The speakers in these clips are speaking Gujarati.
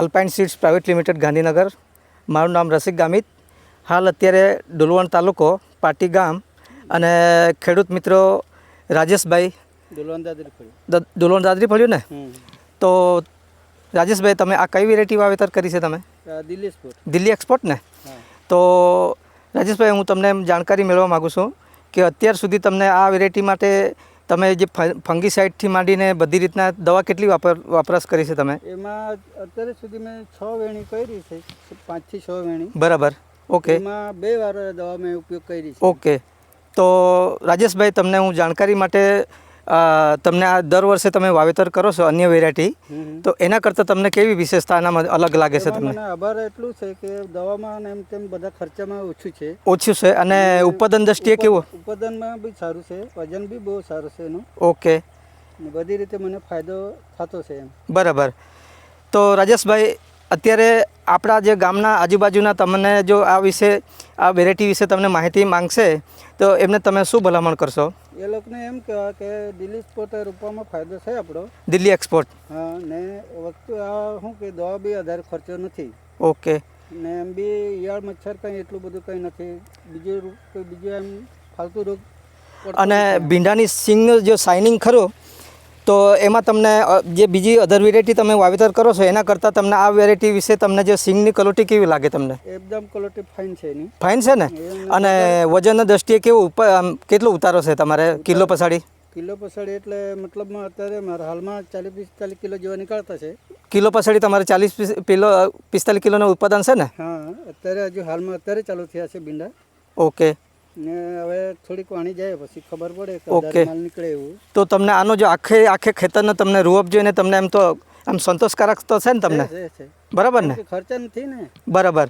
Alpine Seeds Private Limited Gandhinagar. મારું નામ રસિક ગામિત. હાલ અત્યારે ડોલવણ તાલુકો પાટી ગામ અને ખેડૂત મિત્રો રાજેશભાઈ ડોલવણ દાદરી પડ્યું ને? તો રાજેશભાઈ તમે આ કઈ વેરાયટી વાવેતર કરી છે તમે? દિલ્હી સ્પોર્ટ દિલ્હી એક્સપોર્ટ ને? તો રાજેશભાઈ હું તમને જાણકારી મેળવવા માગું છું કે અત્યાર સુધી તમને આ વેરાયટી માટે તમે જે ફંગીસાઇડથી માંડીને બધી રીતના દવા કેટલી વાપર વપરાશ કરી છે તમે? એમાં અત્યારે સુધી મેં છ વેણી કરી છે પાંચથી છ વેણી. બરાબર. ઓકે. એમાં બે વાર દવા મેં ઉપયોગ કરી છે. ઓકે. તો રાજેશભાઈ તમને હું જાણકારી માટે તમને આ દર વર્ષે તમે વાવેતર કરો છો અન્ય વેરાયટી. તો એના કરતાં તમને કેવી વિશેષતા આનામાં અલગ લાગે છે તમને? મને આભાર એટલું છે કે દવામાં એમ તેમ બધા ખર્ચામાં ઓછું છે. ઓછું છે. અને ઉત્પાદન દ્રષ્ટિએ કેવું? ઉત્પાદનમાં બી સારું છે. વજન બી બહુ સારું છે એનું. ઓકે. બધી રીતે મને ફાયદો થતો છે એમ. બરાબર. તો રાજેશભાઈ અત્યારે આપણા જે ગામના આજુબાજુના તમને જો આ વિશે આ વેરાયટી વિશે તમને માહિતી માંગશે તો એમને તમે શું ભલામણ કરશો? એ લોકોને એમ કહેવાય કે દિલ્હી સ્પોર્ટ રૂપમાં ફાયદો છે આપણો. દિલ્હી એક્સપોર્ટ હા ને વસ્તુ આ શું કે દવા બી આધાર ખર્ચો નથી. ઓકે. ને એમ બી ઈયળ મચ્છર કંઈ એટલું બધું કંઈ નથી. બીજું બીજું એમ ફાલતુ રોગ અને ભીંડાની સિંગ જો શાઇનિંગ ખરું તો એમાં તમને જે બીજી અધર વેરાયટી તમે વાવેતર કરો છો એના કરતાં તમને આ વેરાયટી વિશે તમને જે સિંગની ક્વોલિટી કેવી લાગે તમને? એકદમ ક્વોલિટી ફાઇન છે એની. ફાઇન છે ને? અને વજનના દ્રષ્ટિએ કેવું કેટલો ઉતારો છે તમારે કિલો પસાડી કિલો પસાડી એટલે મતલબમાં અત્યારે મારા હાલમાં ચાલીસ પિસ્તાલીસ કિલો જેવા નીકળતા છે. કિલો પસાડી તમારે ચાલીસ કિલો પિસ્તાલીસ કિલોનું ઉત્પાદન છે ને? હા અત્યારે હજુ હાલમાં અત્યારે ચાલુ થયા છે ભીંડા ઓકે ને હવે થોડીક વાણી જાય પછી ખબર પડે કે ઓકે. માલ નીકળે એવું. તો તમને આનો જો આખે આખે ખેતરનો તમને રૂઅપ જોઈને તમને એમ તો આમ સંતોષકારક તો છે ને તમને? બરાબર ને? ખર્ચા નથી ને. બરાબર.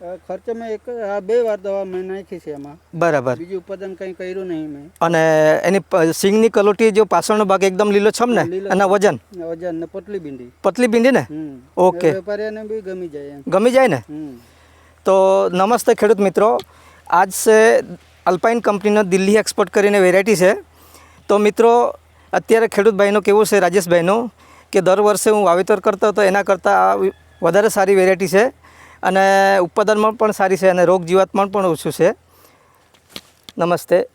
ખર્ચ મેં એક આ બે વાર દવા મેં નાખી છે એમાં. બરાબર. બીજું ઉત્પાદન કંઈ કર્યું નહીં મેં. અને એની સિંગની કલોટી જો પાછળનો ભાગ એકદમ લીલો છમ ને? અને વજન? વજન ને પતલી ભીંડી. પતલી ભીંડી ને? ઓકે. વેપારીને બી ગમી જાય ગમી જાય ને? તો નમસ્તે ખેડૂત મિત્રો. આજ છે અલ્પાઇન કંપનીનો દિલ્હી એક્સપોર્ટ કરીને વેરાયટી છે. તો મિત્રો, અત્યારે ખેડૂત ભાઈનો કેવો છે, રાજેશભાઈનો? કે દર વર્ષે હું વાવેતર કરતો હતો, એના કરતાં વધારે સારી વેરાયટી છે અને ઉત્પાદનમાં પણ સારી છે અને રોગ જીવાતમાં પણ ઓછું છે. નમસ્તે.